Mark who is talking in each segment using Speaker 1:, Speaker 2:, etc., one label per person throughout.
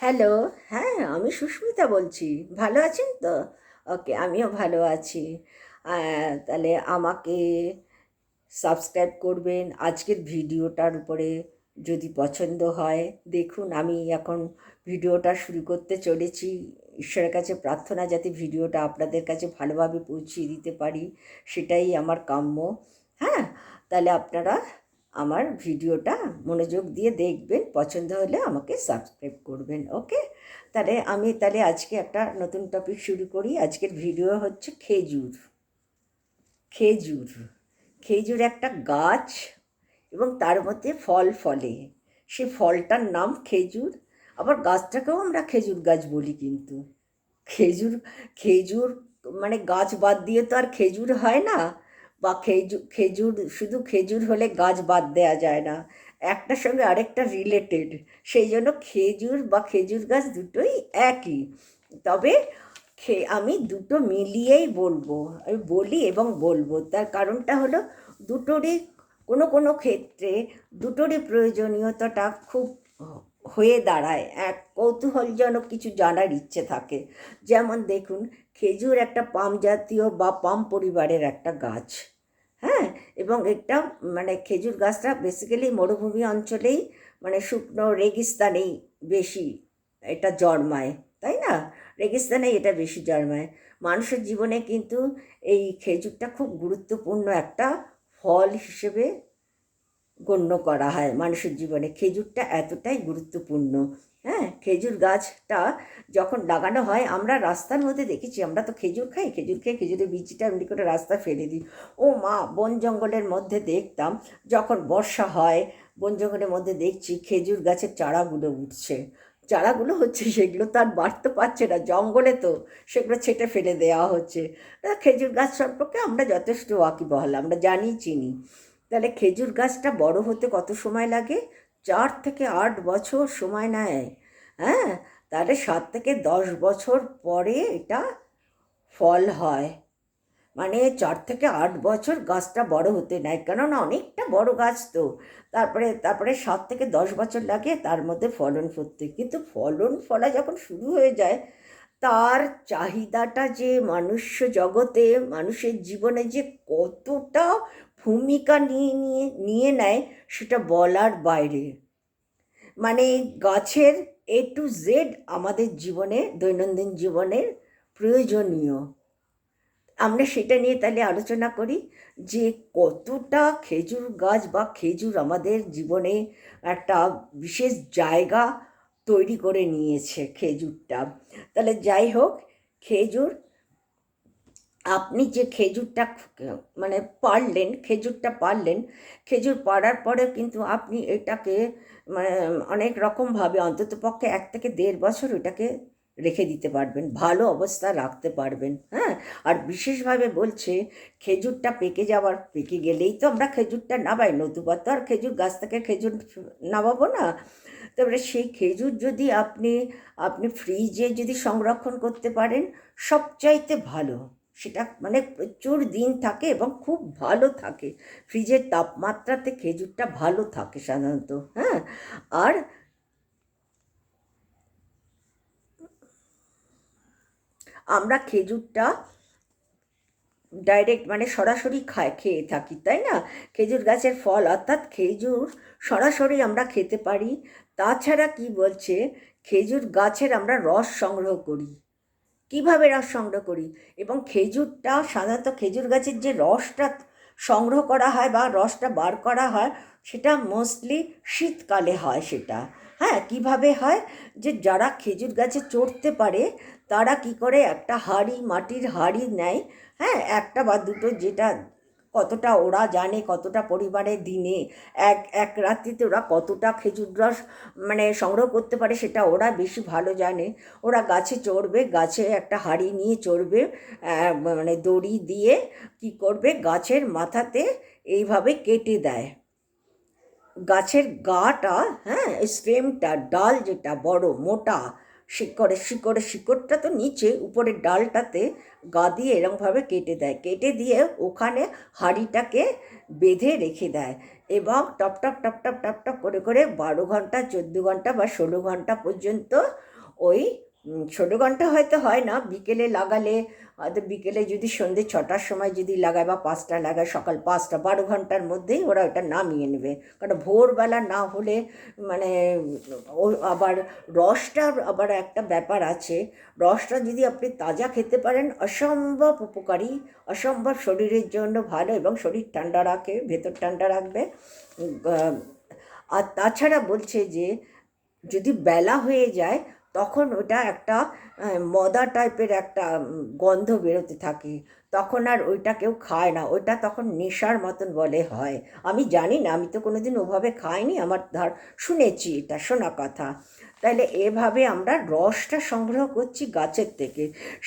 Speaker 1: Hello হ্যাঁ আমি সুস্মিতা বলছি। ভালো আছেন তো? ওকে আমিও ভালো আছি। তাহলে আমাকে সাবস্ক্রাইব করবেন। আজকের ভিডিওটার উপরে যদি পছন্দ হয়, দেখুন, আমি এখন ভিডিওটা শুরু করতে চলেছি। ঈশ্বরের কাছে প্রার্থনা যাতে ভিডিওটা আপনাদের কাছে ভালোভাবে পৌঁছিয়ে দিতে পারি, সেটাই আমার কাম্য। হ্যাঁ তাহলে আপনারা আমার ভিডিওটা মনোযোগ দিয়ে দেখবেন, পছন্দ হলে আমাকে সাবস্ক্রাইব করবেন ওকে তাহলে আমি তাহলে আজকে একটা নতুন টপিক শুরু করি। আজকের ভিডিও হচ্ছে খেজুর। খেজুর। খেজুর একটা গাছ এবং তার মধ্যে ফল ফলে। সে ফলটার নাম খেজুর। আবার গাছটাকেও আমরা খেজুর গাছ বলি কিন্তু। খেজুর খেজুর মানে গাছ বাদ দিয়ে তো আর খেজুর হয় না। বা খেজুর খেজুর, শুধু খেজুর হলে গাছ বাদ দেওয়া যায় না। একটার সঙ্গে আরেকটা রিলেটেড সেই জন্য খেজুর বা খেজুর গাছ দুটোই একই। তবে খে, আমি দুটো মিলিয়েই বলব। আমি বলি এবং বলব। তার কারণটা হলো দুটোরই কোনো কোনো ক্ষেত্রে দুটোরই প্রয়োজনীয়তাটা খুব হয়ে দাঁড়ায়। এক, কৌতূহলজনক কিছু জানার ইচ্ছে থাকে। যেমন দেখুন, খেজুর একটা পাম জাতীয় বা পাম পরিবারের একটা গাছ। এবং এটা মানে খেজুর গাছটা বেসিক্যালি মরুভূমি অঞ্চলেই মানে শুকনো রেগিস্তানেই বেশি এটা জন্মায়, তাই না? রেগিস্তানে এটা বেশি জন্মায়। মানুষের জীবনে কিন্তু এই খেজুরটা খুব গুরুত্বপূর্ণ একটা ফল হিসেবে গণ্য করা হয় মানুষের জীবনে। খেজুরটা এতটাই গুরুত্বপূর্ণ। হ্যাঁ খেজুর গাছটা যখন লাগানো হয়, আমরা রাস্তার মধ্যে দেখেছি, আমরা তো খেজুর খাই, খেজুর খেয়ে খেজুরের বীজটা এমনি করে রাস্তায় ফেলে দিই। ও মা, বন জঙ্গলের মধ্যে দেখতাম, যখন বর্ষা হয়, বন জঙ্গলের মধ্যে দেখছি খেজুর গাছের চারাগুলো উঠছে। চারাগুলো হচ্ছে সেগুলো তো আর বাড়তে পারছে না, জঙ্গলে তো সেগুলো ছেটে ফেলে দেওয়া হচ্ছে। খেজুর গাছ সম্পর্কে আমরা যথেষ্ট ওয়াকিবহাল, আমরা জানি, চিনি। তাহলে খেজুর গাছটা বড় হতে কত সময় লাগে? চার থেকে আট বছর সময় নেয়। হ্যাঁ তাহলে সাত থেকে দশ বছর পরে এটা ফল হয়। মানে চার থেকে আট বছর গাছটা বড় হতে নেয় কেননা অনেকটা বড় গাছ তো। তারপরে তারপরে সাত থেকে দশ বছর লাগে তার মধ্যে ফলন করতে কিন্তু ফলন ফলা যখন শুরু হয়ে যায়, তার চাহিদাটা যে মানুষ্য জগতে, মানুষের জীবনে যে কতটা ভূমিকা নিয়ে নিয়ে নিয়ে নেয়, সেটা বলার বাইরে। মানে গাছের এ টু জেড আমাদের জীবনে, দৈনন্দিন জীবনের প্রয়োজনীয়। আমরা সেটা নিয়ে তাহলে আলোচনা করি যে কতটা খেজুর গাছ বা খেজুর আমাদের জীবনে একটা বিশেষ জায়গা তৈরি করে নিয়েছে খেজুরটা। তাহলে যাই হোক, খেজুর আপনি যে খেজুরটা মানে পারলেন, খেজুরটা পারলেন, খেজুর পাড়ার পরে কিন্তু আপনি এটাকে মানে অনেক রকমভাবে অন্তত পক্ষে এক থেকে দেড় বছর এটাকে রেখে দিতে পারবেন, ভালো অবস্থা রাখতে পারবেন হ্যাঁ? আর বিশেষভাবে বলছে, খেজুরটা পেকে যাওয়ার, পেকে গেলেই তো আমরা খেজুরটা নাবাই নতুবা তো আর খেজুর গাছ থেকে খেজুর নামাবো না। তারপরে সেই খেজুর যদি আপনি আপনি ফ্রিজে যদি সংরক্ষণ করতে পারেন, সবচাইতে ভালো। সেটা মানে প্রচুর দিন থাকে এবং খুব ভালো থাকে। ফ্রিজের তাপমাত্রাতে খেজুরটা ভালো থাকে সাধারণত হ্যাঁ? আর আমরা খেজুরটা ডাইরেক্ট মানে সরাসরি খায়, খেয়ে থাকি, তাই না? খেজুর গাছের ফল, অর্থাৎ খেজুর সরাসরি আমরা খেতে পারি। তাছাড়া কি বলছে? খেজুর গাছের আমরা রস সংগ্রহ করি। কীভাবে রস সংগ্রহ করি? এবং খেজুরটা সাধারণত খেজুর গাছের যে রসটা সংগ্রহ করা হয় বা রসটা বার করা হয়, সেটা মোস্টলি শীতকালে হয় সেটা। হ্যাঁ কীভাবে হয়? যে যারা খেজুর গাছে চড়তে পারে, তারা কি করে একটা হাড়ি, মাটির হাড়ি নেয় হ্যাঁ একটা বা দুটো যেটা কতটা ওরা জানে, কতটা পরিবারে দিনে, এক এক রাত্রিতে ওরা কতটা খেজুর রস মানে সংগ্রহ করতে পারে সেটা ওরা বেশি ভালো জানে। ওরা গাছে চড়বে, গাছে একটা হাঁড়ি নিয়ে চড়বে মানে দড়ি দিয়ে কি করবে, গাছের মাথাতে এইভাবে কেটে দেয়। গাছের গাটা হ্যাঁ স্টেমটা ডাল যেটা বড়, মোটা শিকড়ের শিকড়ের শিকড়টা তো নিচে, উপরের ডালটাতে গা দিয়ে এরমভাবে কেটে দেয়। কেটে দিয়ে ওখানে হাঁড়িটাকে বেঁধে রেখে দেয় এবং টপ টপ টপ টপ টপ টপ করে করে বারো ঘণ্টা, চোদ্দ ঘণ্টা বা ষোলো ঘণ্টা পর্যন্ত ওই ছোটো ঘণ্টা হয়তো হয় না, বিকেলে লাগালে হয়তো বিকেলে যদি সন্ধ্যে ছটার সময় যদি লাগায় বা পাঁচটা লাগায়, সকাল পাঁচটা, বারো ঘণ্টার মধ্যেই ওরা ওটা নামিয়ে নেবে। কারণ ভোরবেলা না হলে মানে ও আবার রসটার আবার একটা ব্যাপার আছে, রসটা যদি আপনি তাজা খেতে পারেন, অসম্ভব উপকারী, অসম্ভব শরীরের জন্য ভালো এবং শরীর ঠান্ডা রাখে, ভেতর ঠান্ডা রাখবে। আর তাছাড়া বলছে যে, যদি বেলা হয়ে যায় তখন ওটা একটা মদা টাইপের একটা গন্ধ বেরোতে থাকে। তখন আর ওইটা কেউ খায় না। ওইটা তখন নেশার মতন বলে হয়। আমি জানি না, আমি তো কোনো দিন ওভাবে খাইনি। আমার ধর, শুনেছি এটা, শোনা কথা। তাহলে এভাবে আমরা রসটা সংগ্রহ করছি গাছের থেকে।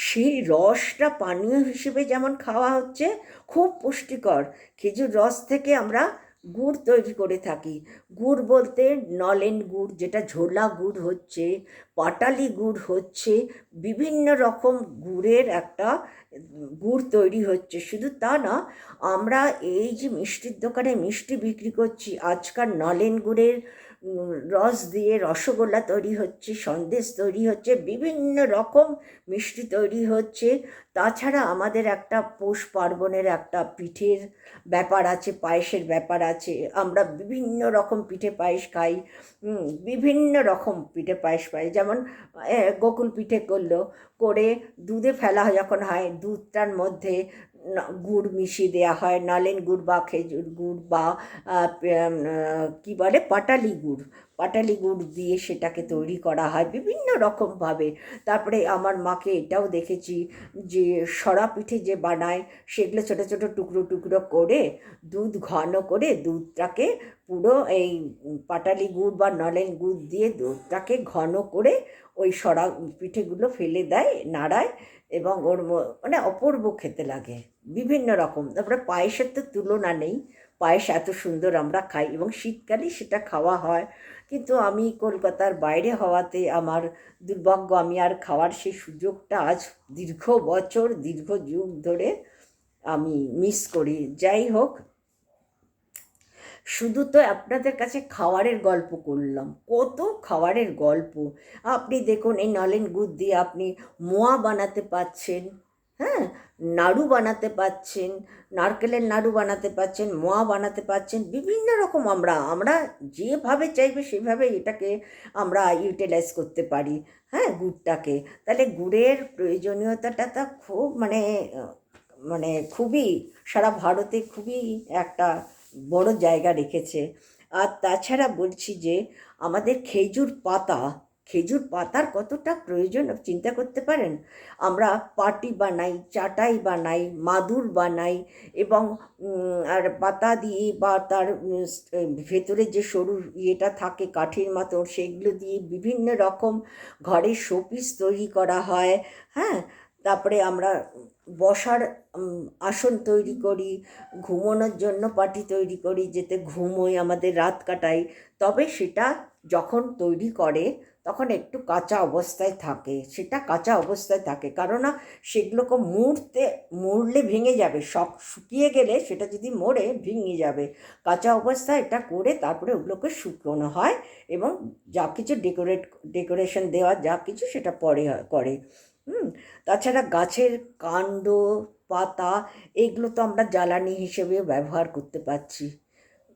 Speaker 1: সেই রসটা পানীয় হিসেবে যেমন খাওয়া হচ্ছে, খুব পুষ্টিকর। খেজুর রস থেকে আমরা গুড় তৈরি করে থাকি। গুড় বলতে নলেন গুড়, যেটা ঝোলা গুড় হচ্ছে, পাটালি গুড় হচ্ছে, বিভিন্ন রকম গুড়ের একটা গুড় তৈরি হচ্ছে। শুধু তা না, আমরা এই যে মিষ্টির দোকানে মিষ্টি বিক্রি করছি, আজকাল নলেন গুড়ের রস দিয়ে রসগোল্লা তৈরি হচ্ছে, সন্দেশ তৈরি হচ্ছে, বিভিন্ন রকম মিষ্টি তৈরি হচ্ছে। তাছাড়া আমাদের একটা পৌষ পার্বণের একটা পিঠের ব্যাপার আছে, পায়েসের ব্যাপার আছে। আমরা বিভিন্ন রকম পিঠে পায়েস খাই বিভিন্ন রকম পিঠে পায়েস পাই। যেমন গোকুল পিঠে করল, করে দুধে ফেলা যখন হয় দুধটার মধ্যে গুড় মিশিয়ে দেওয়া হয় নলেন গুড় বা খেজুর গুড় বা কী বলে পাটালি গুড়। পাটালি গুড় দিয়ে সেটাকে তৈরি করা হয় বিভিন্ন রকমভাবে তারপরে আমার মাকে এটাও দেখেছি যে সরা পিঠে যে বানায় সেগুলো ছোটো ছোটো টুকরো টুকরো করে দুধ ঘন করে দুধটাকে পুরো এই পাটালি গুড় বা নলেন গুড় দিয়ে দুধটাকে ঘন করে ওই সরা পিঠেগুলো ফেলে দেয়, নাড়ায় এবং ওর মানে অপূর্ব খেতে লাগে। বিভিন্ন রকম। তারপরে পায়েসের তো তুলনা নেই। পায়েস এত সুন্দর আমরা খাই এবং শীতকালে সেটা খাওয়া হয়। কিন্তু আমি কলকাতার বাইরে হওয়াতে আমার দুর্ভাগ্য, আমি আর খাওয়ার সেই সুযোগটা আজ দীর্ঘ বছর, দীর্ঘ যুগ ধরে আমি মিস করি। যাই হোক, শুধু তো আপনাদের কাছে খাওয়ারের গল্প করলাম, কত খাওয়ারের গল্প। আপনি দেখুন, এই নলেন গুড় দিয়ে আপনি মোয়া বানাতে পাচ্ছেন হ্যাঁ নাড়ু বানাতে পাচ্ছেন নারকেলের নাড়ু বানাতে পাচ্ছেন মোয়া বানাতে পাচ্ছেন বিভিন্ন রকম আমরা আমরা যেভাবে চাইবে সেভাবে এটাকে আমরা ইউটিলাইজ করতে পারি হ্যাঁ গুড়টাকে। তাহলে গুড়ের প্রয়োজনীয়তাটা তা খুব মানে মানে খুবই, সারা ভারতে খুবই একটা বড় জায়গা রেখেছে। আর তাছাড়া বলছি যে, আমাদের খেজুর পাতা খেজুর পাতার কতটা প্রয়োজন, চিন্তা করতে পারেন? আমরা পাটি বানাই, চাটাই বানাই, মাদুর বানাই এবং আর পাতা দিয়ে বা তার ভেতরে যে সরু ইয়েটা থাকে, কাঠের মতো সেগুলো দিয়ে বিভিন্ন রকম ঘরের শোপিস তৈরি করা হয় হ্যাঁ? তারপরে আমরা বসার আসন তৈরি করি, ঘুমোনোর জন্য পাটি তৈরি করি, যেতে ঘুমোই আমাদের রাত কাটাই, তবে সেটা যখন তৈরি করে, তখন একটু কাঁচা অবস্থায় থাকে। সেটা কাঁচা অবস্থায় থাকে। কারণ সেগুলোকে মুড়তে, মুড়লে ভেঙে যাবে। শক, শুকিয়ে গেলে সেটা যদি মরে, ভেঙে যাবে। কাঁচা অবস্থায় এটা করে তারপরে ওগুলোকে শুকনো হয় এবং যা কিছু ডেকোরেট, ডেকোরেশন দেওয়া যা কিছু সেটা পরে করে। হুম? তাছাড়া গাছের কাণ্ড, পাতা, এগুলো তো আমরা জ্বালানি হিসেবে ব্যবহার করতে পারছি।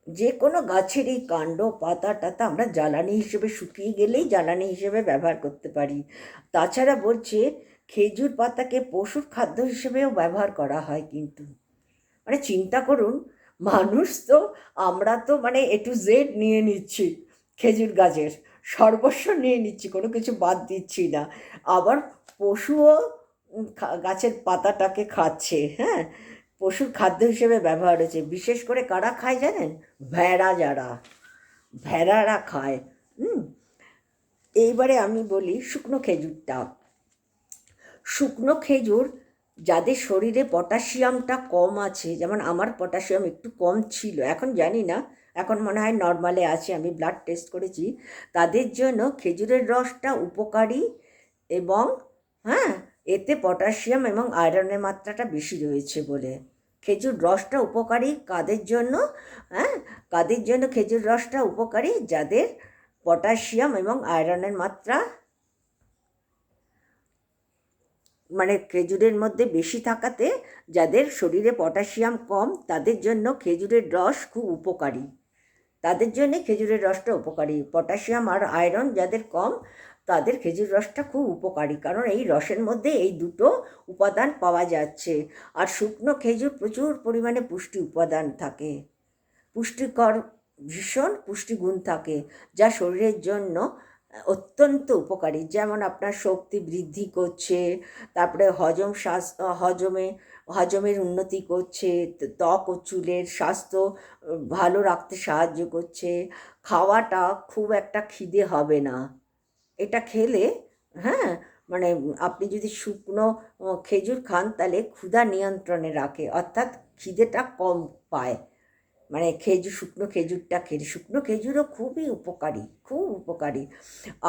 Speaker 1: যে কোনো গাছেরই কাণ্ড, পাতা, টাতা আমরা জ্বালানি হিসেবে শুকিয়ে গেলেই জ্বালানি হিসেবে ব্যবহার করতে পারি। তাছাড়া বলছে, খেজুর পাতাকে পশুর খাদ্য হিসেবেও ব্যবহার করা হয় কিন্তু। মানে চিন্তা করুন, মানুষ তো, আমরা তো মানে এ টু জেড নিয়ে নিচ্ছি খেজুর গাছের, সর্বস্ব নিয়ে নিচ্ছি, কোনো কিছু বাদ দিচ্ছি না। আবার পশুও গাছের পাতাটাকে খাচ্ছে হ্যাঁ? পশুর খাদ্য হিসেবে ব্যবহার হয়েছে। বিশেষ করে কারা খায় জানেন? ভেড়া যারা। ভেড়ারা খায়। হুম? এইবারে আমি বলি শুকনো খেজুরটা। শুকনো খেজুর যাদের শরীরে পটাশিয়ামটা কম আছে, যেমন আমার পটাশিয়াম একটু কম ছিল, এখন জানি না, এখন মনে হয় নর্মালে আছে, আমি ব্লাড টেস্ট করেছি, তাদের জন্য খেজুরের রসটা উপকারী এবং হ্যাঁ এতে পটাশিয়াম এবং আয়রনের মাত্রাটা বেশি রয়েছে বলে। খেজুর রসটা উপকারী কাদের জন্য? হ্যাঁ কাদের জন্য খেজুর রসটা উপকারী? যাদের পটাশিয়াম এবং আয়রনের মাত্রা মানে খেজুরের মধ্যে বেশি থাকাতে, যাদের শরীরে পটাশিয়াম কম, তাদের জন্য খেজুরের রস খুব উপকারী। তাদের জন্যে খেজুরের রসটা উপকারী। পটাশিয়াম আর আয়রন যাদের কম, তাদের খেজুর রসটা খুব উপকারী, কারণ এই রসের মধ্যে এই দুটো উপাদান পাওয়া যাচ্ছে। আর শুকনো খেজুর প্রচুর পরিমাণে পুষ্টি উপাদান থাকে। পুষ্টিকর ভীষণ পুষ্টিগুণ থাকে, যা শরীরের জন্য অত্যন্ত উপকারী। যেমন আপনার শক্তি বৃদ্ধি করছে, তারপরে হজম শ্বাস হজমে হজমের উন্নতি করছে ত্বক ও চুলের স্বাস্থ্য ভালো রাখতে সাহায্য করছে। খাওয়াটা খুব একটা খিদে হবে না। এটা খেলে হ্যাঁ মানে আপনি যদি শুকনো খেজুর খান তাহলে ক্ষুধা নিয়ন্ত্রণে রাখে, অর্থাৎ খিদেটা কম পায়। মানে খেজুর শুকনো খেজুরটা খেলে শুকনো খেজুরও খুবই উপকারী, খুব উপকারী।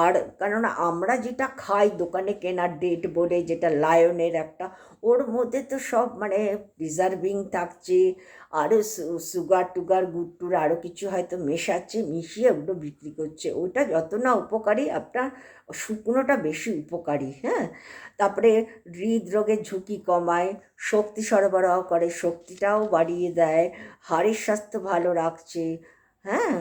Speaker 1: আর কেননা আমরা যেটা খাই, দোকানে কেনার ডেট বলে যেটা লায়নের একটা, ওর মধ্যে তো সব মানে প্রিজার্ভিং থাকছে, আরও সুগার টুগার গুড় আরও কিছু হয়তো মেশাচ্ছে, মিশিয়ে ওগুলো বিক্রি করছে। ওটা যত না উপকারী, আপনার শুকনোটা বেশি উপকারী হ্যাঁ? তারপরে হৃদরোগের ঝুঁকি কমায়, শক্তি সরবরাহ করে, শক্তিটাও বাড়িয়ে দেয়, হাড়ের স্বাস্থ্য ভালো রাখছে হ্যাঁ?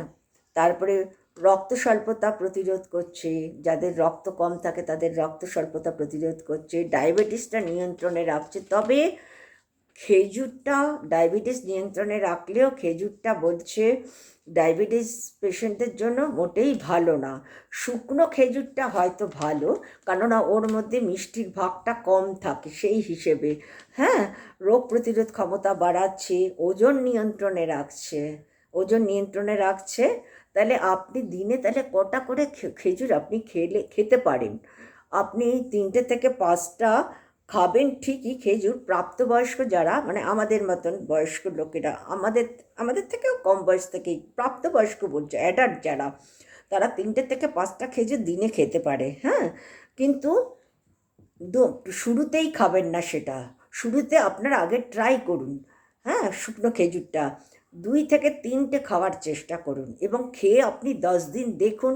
Speaker 1: তারপরে রক্ত স্বল্পতা প্রতিরোধ করছে, যাদের রক্ত কম থাকে তাদের রক্ত স্বল্পতা প্রতিরোধ করছে, ডায়াবেটিসটা নিয়ন্ত্রণে রাখছে, তবে খেজুরটা ডায়াবেটিস নিয়ন্ত্রণে রাখলেও খেজুরটা বলছে ডায়াবেটিস পেশেন্টের জন্য মোটেই ভালো না। শুকনো খেজুরটা হয়তো ভালো, কেননা ওর মধ্যে মিষ্টির ভাগটা কম থাকে সেই হিসেবে। হ্যাঁ রোগ প্রতিরোধ ক্ষমতা বাড়াচ্ছে, ওজন নিয়ন্ত্রণে রাখছে। ওজন নিয়ন্ত্রণে রাখছে, তাহলে আপনি দিনে তাহলে কটা করে খেজুর আপনি খেলে, খেতে পারেন। আপনি তিনটে থেকে পাঁচটা খাবেন ঠিকই, খেজুর প্রাপ্তবয়স্ক যারা মানে আমাদের মতন বয়স্ক লোকেরা, আমাদের আমাদের থেকেও কম বয়স থেকেই প্রাপ্তবয়স্ক বলছে অ্যাডাল্ট যারা, তারা তিনটে থেকে পাঁচটা খেজুর দিনে খেতে পারে হ্যাঁ? কিন্তু শুরুতেই খাবেন না সেটা, শুরুতে আপনার আগে ট্রাই করুন হ্যাঁ শুকনো খেজুরটা, দুই থেকে তিনটে খাওয়ার চেষ্টা করুন এবং খেয়ে আপনি দশ দিন দেখুন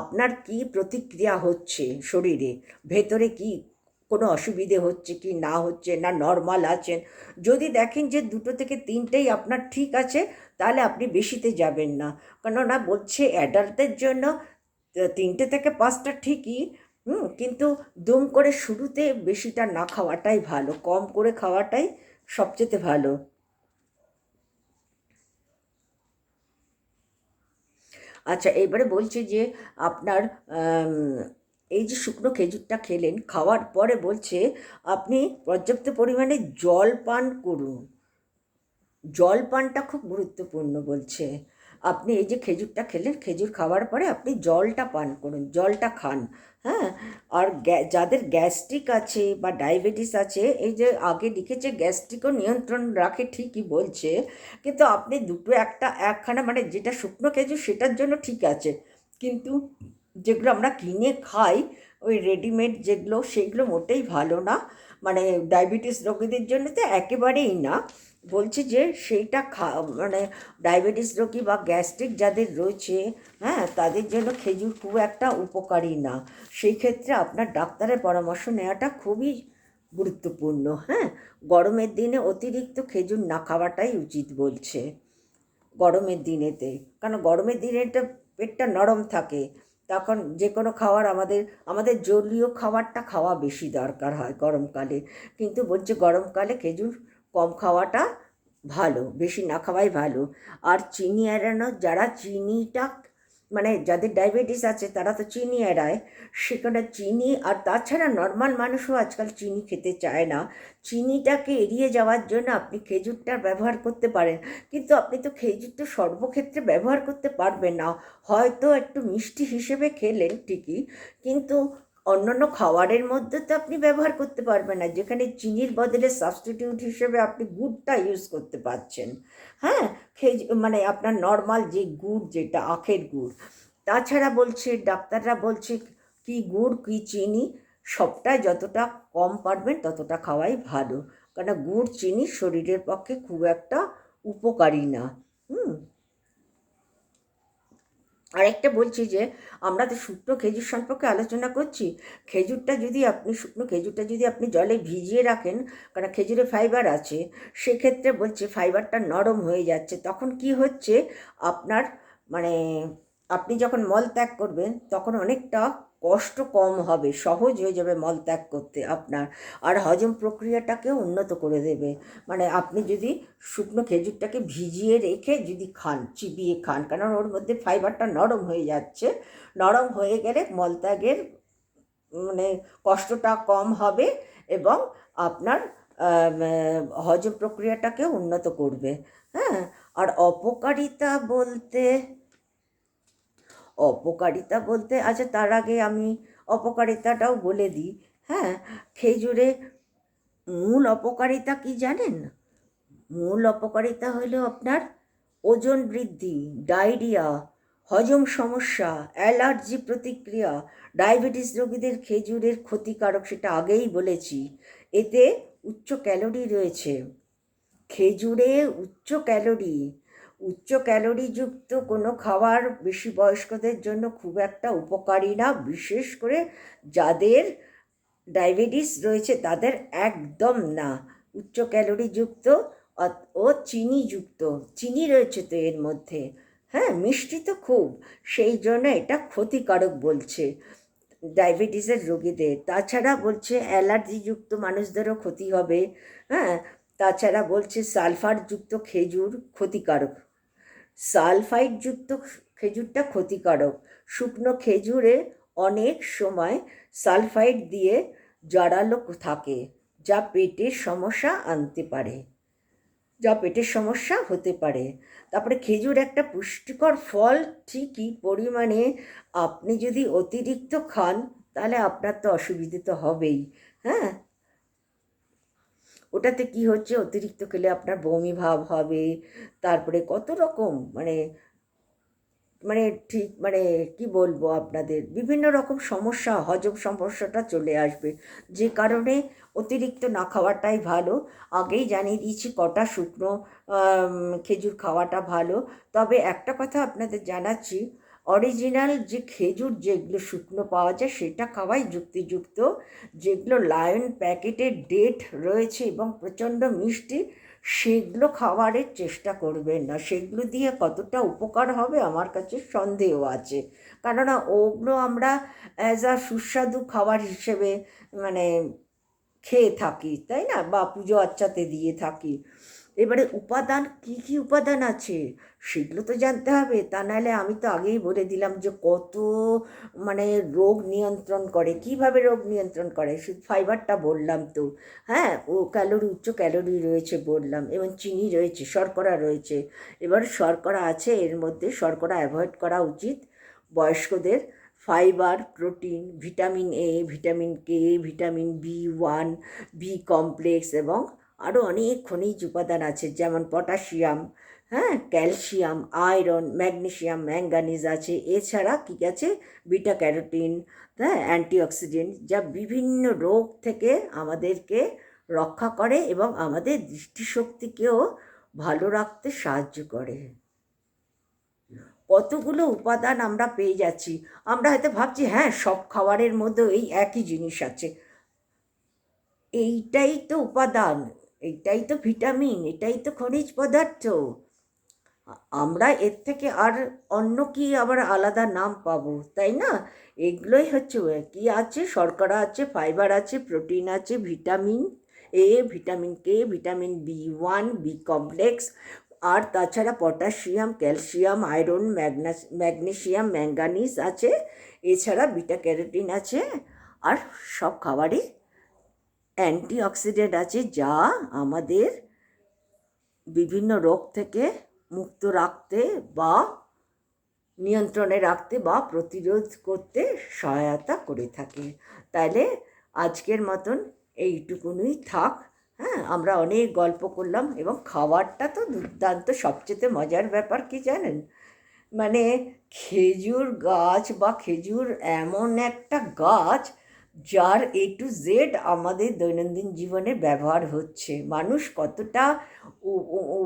Speaker 1: আপনার কি প্রতিক্রিয়া হচ্ছে শরীরে, ভেতরে কি কোনো অসুবিধে হচ্ছে কি না হচ্ছে, না নর্মাল আছেন, যদি দেখেন যে দুটো থেকে তিনটেই আপনার ঠিক আছে, তাহলে আপনি বেশিতে যাবেন না। কেননা বলছে অ্যাডাল্টদের জন্য তিনটে থেকে পাঁচটা ঠিকই, হুম, কিন্তু দুম করে শুরুতে বেশিটা না খাওয়াটাই ভালো, কম করে খাওয়াটাই সবচেয়ে ভালো। আচ্ছা এবারে বলছে যে আপনার এই যে শুকনো খেজুরটা খেলেন, খাওয়ার পরে বলছে, আপনি পর্যাপ্ত পরিমাণে জল পান করুন। জল পানটা খুব গুরুত্বপূর্ণ বলছে। আপনি এই যে খেজুরটা খেলেন, খেজুর খাওয়ার পরে আপনি জলটা পান করুন, জলটা খান হ্যাঁ? আর যাদের গ্যাস্ট্রিক আছে বা ডায়াবেটিস আছে, এই যে আগে লিখেছে গ্যাস্ট্রিকও নিয়ন্ত্রণ রাখে ঠিকই বলছে, কিন্তু আপনি দুটো একটা, একখানা মানে যেটা শুকনো খেজুর সেটার জন্য ঠিক আছে, কিন্তু যেগুলো আমরা কিনে খাই, ওই রেডিমেড যেগুলো সেগুলো মোটেই ভালো না। মানে ডায়াবেটিস রোগীদের জন্য তো একেবারেই না। বলছে যে সেইটা খা মানে ডায়াবেটিস রোগী বা গ্যাস্ট্রিক যাদের রয়েছে হ্যাঁ তাদের জন্য খেজুর খুব একটা উপকারী না। সেই ক্ষেত্রে আপনার ডাক্তারের পরামর্শ নেওয়াটা খুবই গুরুত্বপূর্ণ হ্যাঁ। গরমের দিনে অতিরিক্ত খেজুর না খাওয়াটাই উচিত বলছে। গরমের দিনেতে। কারণ গরমের দিনে পেটটা নরম থাকে। তখন যে কোনো খাবার আমাদের আমাদের জলীয় খাবারটা খাওয়া বেশি দরকার হয় গরমকালে। কিন্তু বলছে গরমকালে খেজুর কম খাওয়াটা ভালো, বেশি না খাওয়াই ভালো। আর চিনি এড়ানো, যারা চিনিটা মানে যাদের ডায়াবেটিস আছে, তারা তো চিনি এড়ায়। সেখানে চিনি আর তাছাড়া নর্মাল মানুষও আজকাল চিনি খেতে চায় না। চিনিটাকে এড়িয়ে যাওয়ার জন্য আপনি খেজুরটা ব্যবহার করতে পারেন। কিন্তু আপনি তো খেজুরটা সর্বক্ষেত্রে ব্যবহার করতে পারবেন না। হয়তো একটু মিষ্টি হিসেবে খেলেন ঠিকই, কিন্তু অন্যান্য খাবারের মধ্যে তো আপনি ব্যবহার করতে পারবেন না। যেখানে চিনির বদলে সাবস্টিটিউট হিসেবে আপনি গুড়টা ইউজ করতে পারছেন। হ্যাঁ? খেজ মানে আপনার নর্মাল যে গুড় যেটা, আখের গুড়। তাছাড়া বলছে, ডাক্তাররা বলছে, কি গুড়, কি চিনি, সবটাই যতটা কম পারবেন ততটা খাওয়াই ভালো। কারণ গুড়, চিনি শরীরের পক্ষে খুব একটা উপকারী না হুম আরেকটা বলছি যে, আমরা তো শুকনো খেজুর সম্পর্কে আলোচনা করছি, খেজুরটা যদি আপনি, শুকনো খেজুরটা যদি আপনি জলে ভিজিয়ে রাখেন, কারণ খেজুরে ফাইবার আছে, সেক্ষেত্রে বলছে ফাইবারটা নরম হয়ে যাচ্ছে। তখন কি হচ্ছে? আপনার মানে আপনি যখন মল ত্যাগ করবেন, তখন অনেকটা কষ্ট কম হবে, সহজ হয়ে যাবে মল ত্যাগ করতে আপনার। আর হজম প্রক্রিয়াটাকেও উন্নত করে দেবে। মানে আপনি যদি শুকনো খেজুরটাকে ভিজিয়ে রেখে যদি খান, চিবিয়ে খান কারণ ওর মধ্যে ফাইবারটা নরম হয়ে যাচ্ছে, নরম হয়ে গেলে মলত্যাগের মানে কষ্টটা কম হবে এবং আপনার হজম প্রক্রিয়াটাকে উন্নত করবে। হ্যাঁ আর অপকারিতা বলতে অপকারিতা বলতে আচ্ছা তার আগে আমি অপকারিতাটাও বলে দিই। হ্যাঁ খেজুরে মূল অপকারিতা কি জানেন? মূল অপকারিতা হলো আপনার ওজন বৃদ্ধি, ডায়রিয়া, হজম সমস্যা, অ্যালার্জি প্রতিক্রিয়া, ডায়াবেটিস রোগীদের খেজুরের ক্ষতিকারক সেটা আগেই বলেছি। এতে উচ্চ ক্যালোরি রয়েছে। খেজুরে উচ্চ ক্যালোরি উচ্চ ক্যালোরিযুক্ত কোনো খাবার বেশি বয়স্কদের জন্য খুব একটা উপকারী না, বিশেষ করে যাদের ডায়াবেটিস রয়েছে তাদের একদম না। উচ্চ ক্যালোরিযুক্ত ও চিনিযুক্ত, চিনি রয়েছে তো এর মধ্যে। হ্যাঁ মিষ্টি তো খুব, সেই জন্য এটা ক্ষতিকারক বলছে ডায়াবেটিসের রোগীদের। তাছাড়া বলছে অ্যালার্জিযুক্ত মানুষদেরও ক্ষতি হবে। হ্যাঁ তাছাড়া বলছে সালফারযুক্ত খেজুর ক্ষতিকারক। সালফাইডযুক্ত খেজুরটা ক্ষতিকারক। শুকনো খেজুরে অনেক সময় সালফাইড দিয়ে জড়ালো থাকে, যা পেটের সমস্যা আনতে পারে, যা পেটের সমস্যা হতে পারে। তারপরে খেজুর একটা পুষ্টিকর ফল, ঠিকই পরিমাণে আপনি যদি অতিরিক্ত খান, তাহলে আপনার তো অসুবিধে তো হবেই হ্যাঁ? ওটাতে কি হচ্ছে? অতিরিক্ত খেলে আপনার বমি ভাব হবে, তারপরে কত রকম মানে মানে ঠিক মানে কি বলব আপনাদের? বিভিন্ন রকম সমস্যা, হজম সমস্যাটা চলে আসবে। যে কারণে অতিরিক্ত না খাওয়াটাই ভালো। আগেই জানিয়ে দিয়েছি কটা শুকনো খেজুর খাওয়াটা ভালো। তবে একটা কথা আপনাদের জানাচ্ছি অরিজিনাল যে খেজুর যেগুলো শুকনো পাওয়া যায়, সেটা খাওয়াই যুক্তিযুক্ত। যেগুলো লায়ন প্যাকেটের ডেট রয়েছে এবং প্রচণ্ড মিষ্টি, সেগুলো খাওয়ারের চেষ্টা করবেন না। সেগুলো দিয়ে কতটা উপকার হবে আমার কাছে সন্দেহ আছে। কেননা ওগুলো আমরা অ্যাজ আ সুস্বাদু খাবার হিসেবে মানে খেয়ে থাকি, তাই না? বা পুজো আচ্চাতে দিয়ে থাকি। এবারে উপাদান, কি কি উপাদান আছে? সেগুলো তো জানতে হবে। তা নাহলে আমি তো আগেই বলে দিলাম যে কত মানে রোগ নিয়ন্ত্রণ করে। কীভাবে রোগ নিয়ন্ত্রণ করে? শুধু ফাইবারটা বললাম তো। হ্যাঁ ও ক্যালোরি উচ্চ ক্যালোরি রয়েছে বললাম, এবং চিনি রয়েছে, শর্করা রয়েছে। এবার শর্করা আছে, এর মধ্যে শর্করা অ্যাভয়েড করা উচিত বয়স্কদের। Fibre, protein, vitamin A vitamin K vitamin B one B complex এবং আরও অনেক খনিজ উপাদান আছে, যেমন পটাশিয়াম হ্যাঁ ক্যালসিয়াম, আয়রন ম্যাগনেশিয়াম ম্যাঙ্গানিজ আছে। এছাড়া কী আছে? বিটা ক্যারোটিন হ্যাঁ অ্যান্টিঅক্সিডেন্ট যা বিভিন্ন রোগ থেকে আমাদেরকে রক্ষা করে এবং আমাদের দৃষ্টিশক্তিকেও ভালো রাখতে সাহায্য করে। কতগুলো উপাদান আমরা পেয়ে যাচ্ছি। আমরা হয়তো ভাবছি হ্যাঁ সব খাবারের মধ্যে এই একই জিনিস আছে। এইটাই তো উপাদান, এইটাই তো ভিটামিন, এটাই তো খনিজ পদার্থ। আমরা এর থেকে আর অন্য কি আবার আলাদা নাম পাবো, তাই না? এগুলোই হচ্ছে কি আছে, শর্করা আছে, ফাইবার আছে, প্রোটিন আছে, vitamin A, vitamin K, vitamin B one, B complex আর তাছাড়া পটাশিয়াম, ক্যালসিয়াম, আয়রন ম্যাগনাস ম্যাগনেশিয়াম ম্যাঙ্গানিজ আছে, এছাড়া বিটা ক্যারোটিন আছে, আর সব খাবারই অ্যান্টিঅক্সিডেন্ট আছে যা আমাদের বিভিন্ন রোগ থেকে মুক্ত রাখতে বা নিয়ন্ত্রণে রাখতে বা প্রতিরোধ করতে সহায়তা করে থাকে। তাহলে আজকের মতন এইটুকুনই থাক। হ্যাঁ আমরা অনেক গল্প করলাম এবং খাবারটা তো দুর্দান্ত। সবচেয়ে মজার ব্যাপার কি জানেন? মানে খেজুর গাছ বা খেজুর এমন একটা গাছ যার এ টু জেড আমাদের দৈনন্দিন জীবনে ব্যবহার হচ্ছে। মানুষ কতটা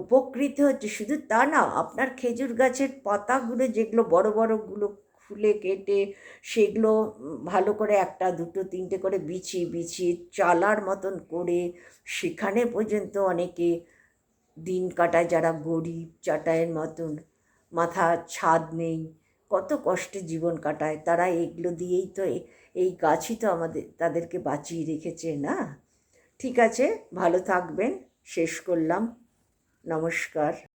Speaker 1: উপকৃত হচ্ছে শুধু তা না, আপনার খেজুর গাছের পাতাগুলো যেগুলো বড় বড়গুলো খুলে কেটে সেগুলো ভালো করে একটা, দুটো, তিনটে করে বিছিয়ে বিছিয়ে চালার মতন করে সেখানে পর্যন্ত অনেকে দিন কাটায় যারা গরিব চাটায়ের মতন। মাথা ছাদ নেই, কত কষ্টে জীবন কাটায়। তারা এগুলো দিয়েই তো এই গাছই তো আমাদের, তাদেরকে বাঁচিয়ে রেখেছে, না? ঠিক আছে, ভালো থাকবেন, শেষ করলাম। নমস্কার।